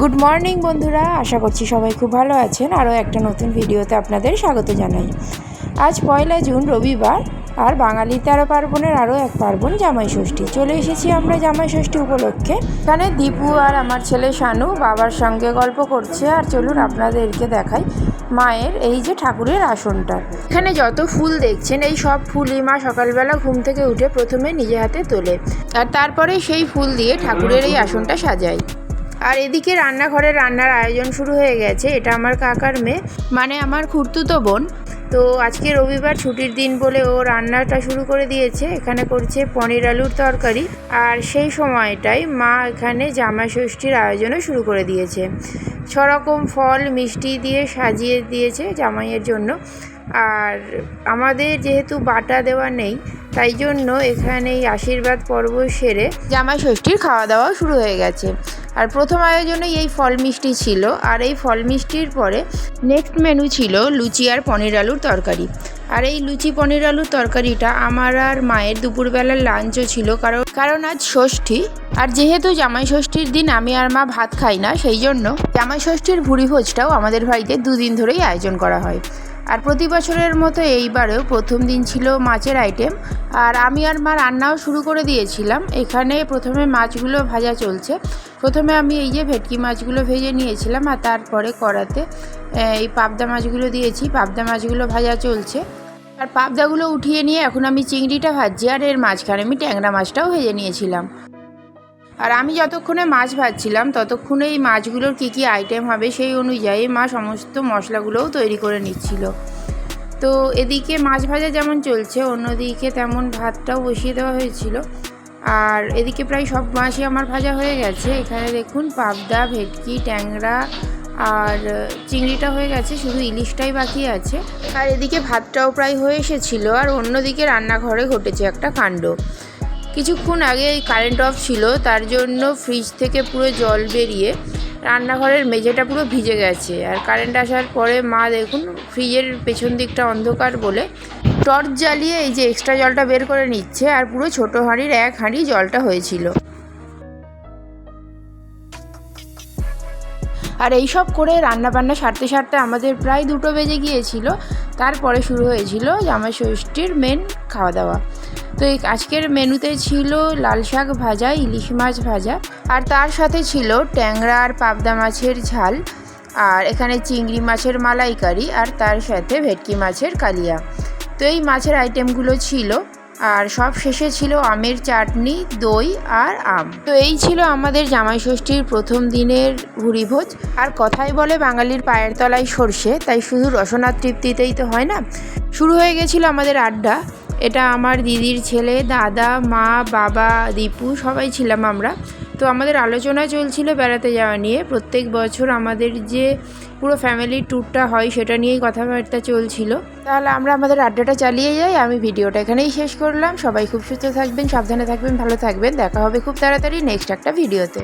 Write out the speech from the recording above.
Good morning বন্ধুরা। আশা করছি সবাই খুব ভালো আছেন। আরও একটা নতুন ভিডিওতে আপনাদের স্বাগত জানাই। আজ পয়লা জুন, রবিবার, আর বাঙালি তেরো পার্বণের আরও এক পার্বণ, জামাই ষষ্ঠী। চলে এসেছি আমরা জামাই ষষ্ঠী উপলক্ষে। এখানে দীপু আর আমার ছেলে শানু বাবার সঙ্গে গল্প করছে। আর চলুন আপনাদেরকে দেখাই মায়ের এই যে ঠাকুরের আসনটা। এখানে যত ফুল দেখছেন, এই সব ফুলই মা সকালবেলা ঘুম থেকে উঠে প্রথমে নিজে হাতে তোলে। আর তারপরে সেই ফুল দিয়ে ঠাকুরের এই আসনটা সাজায়। আর এদিকে রান্নাঘরে রান্নার আয়োজন শুরু হয়ে গেছে। এটা আমার কাকার মেয়ে। মানে আমার খুড়তুতো বোন। তো আজকে রবিবার ছুটির দিন বলে ও রান্নাটা শুরু করে দিয়েছে। এখানে করছে পনির আলুর তরকারি। আর সেই সময়টাই মা এখানে জামা ষষ্ঠীর আয়োজনও শুরু করে দিয়েছে। ছরকম ফল মিষ্টি দিয়ে সাজিয়ে দিয়েছে জামাইয়ের জন্য। আর আমাদের যেহেতু বাটা দেওয়া নেই, তাই জন্য এখানে এই আশীর্বাদ পর্ব সেরে জামাই ষষ্ঠীর খাওয়া দাওয়া শুরু হয়ে গেছে। আর প্রথম আয়োজনে এই ফল মিষ্টি ছিল, আর এই ফল মিষ্টির পরে নেক্সট মেনু ছিল লুচি আর পনির আলুর তরকারি। আর এই লুচি পনির আলুর তরকারিটা আমার আর মায়ের দুপুরবেলার লাঞ্চও ছিল, কারণ কারণ আজ ষষ্ঠী। আর যেহেতু জামাই ষষ্ঠীর দিন, আমি আর মা ভাত খাই না, সেই জন্য জামাই ষষ্ঠীর ভুড়ি ভোজটাও আমাদের বাড়িতে দুদিন ধরেই আয়োজন করা হয়। আর প্রতি বছরের মতো এইবারেও প্রথম দিন ছিল মাছের আইটেম আর আমি আর মা রান্নাও শুরু করে দিয়েছিলাম। এখানে প্রথমে মাছগুলো ভাজা চলছে। প্রথমে আমি এই যে ভেটকি মাছগুলো ভেজে নিয়েছিলাম আর তারপরে কড়াতে এই পাবদা মাছগুলো দিয়েছি। পাবদা মাছগুলো ভাজা চলছে। আর পাবদাগুলো উঠিয়ে নিয়ে এখন আমি চিংড়িটা ভাজছি আর এর মাঝখানে আমি ট্যাংরা মাছটাও ভেজে নিয়েছিলাম। আর আমি যতক্ষণে মাছ ভাজছিলাম ততক্ষণে এই মাছগুলোর কী কী আইটেম হবে সেই অনুযায়ী মা সমস্ত মশলাগুলোও তৈরি করে নিচ্ছিল। তো এদিকে মাছ ভাজা যেমন চলছে, অন্যদিকে তেমন ভাতটাও বসিয়ে দেওয়া হয়েছিল। আর এদিকে প্রায় সব মাছই আমার ভাজা হয়ে গেছে। এখানে দেখুন, পাবদা, ভেটকি, ট্যাংরা আর চিংড়িটা হয়ে গেছে, শুধু ইলিশটাই বাকি আছে। আর এদিকে ভাতটাও প্রায় হয়ে এসেছিল, আর অন্যদিকে রান্নাঘরে ঘটেছে একটা কাণ্ড। কিছুক্ষণ আগে এই কারেন্ট অফ ছিল, তার জন্য ফ্রিজ থেকে পুরো জল বেরিয়ে রান্নাঘরের মেঝেটা পুরো ভিজে গেছে। আর কারেন্ট আসার পরে মা দেখুন ফ্রিজের পেছন দিকটা অন্ধকার বলে টর্চ জ্বালিয়ে এই যে এক্সট্রা জলটা বের করে নিচ্ছে, আর পুরো ছোটো হাঁড়ির এক হাঁড়ি জলটা হয়েছিল। আর এই সব করে রান্না বান্না সারতে সারতে আমাদের প্রায় দুটো বেজে গিয়েছিল। তারপরে শুরু হয়েছিল জামাই ষষ্ঠীর মেন খাওয়া দাওয়া। তো এই আজকের মেনুতে ছিল লাল শাক ভাজা, ইলিশ মাছ ভাজা, আর তার সাথে ছিল ট্যাংরা আর পাবদা মাছের ঝাল, আর এখানে চিংড়ি মাছের মালাইকারি, আর তার সাথে ভেটকি মাছের কালিয়া। তো এই মাছের আইটেমগুলো ছিল। আর সব শেষে ছিল আমের চাটনি, দই আর আম। তো এই ছিল আমাদের জামাই ষষ্ঠীর প্রথম দিনের ভুরিভোজ। আর কথাই বলে বাঙালির পায়ের তলায় সর্ষে, তাই শুধু রসনা তৃপ্তিতেই তো হয় না। শুরু হয়ে গেছিল আমাদের আড্ডা। এটা আমার দিদির ছেলে, দাদা, মা, বাবা, দীপু, সবাই ছিলাম আমরা। তো আমাদের আলোচনা চলছিল বেড়াতে যাওয়া নিয়ে। প্রত্যেক বছর আমাদের যে পুরো ফ্যামিলি ট্যুরটা হয় সেটা নিয়েই কথাবার্তা চলছিল। তাহলে আমরা আমাদের আড্ডাটা চালিয়ে যাই। আমি ভিডিওটা এখানেই শেষ করলাম। সবাই খুব সুস্থ থাকবেন, সাবধানে থাকবেন, ভালো থাকবেন। দেখা হবে খুব তাড়াতাড়ি নেক্সট একটা ভিডিওতে।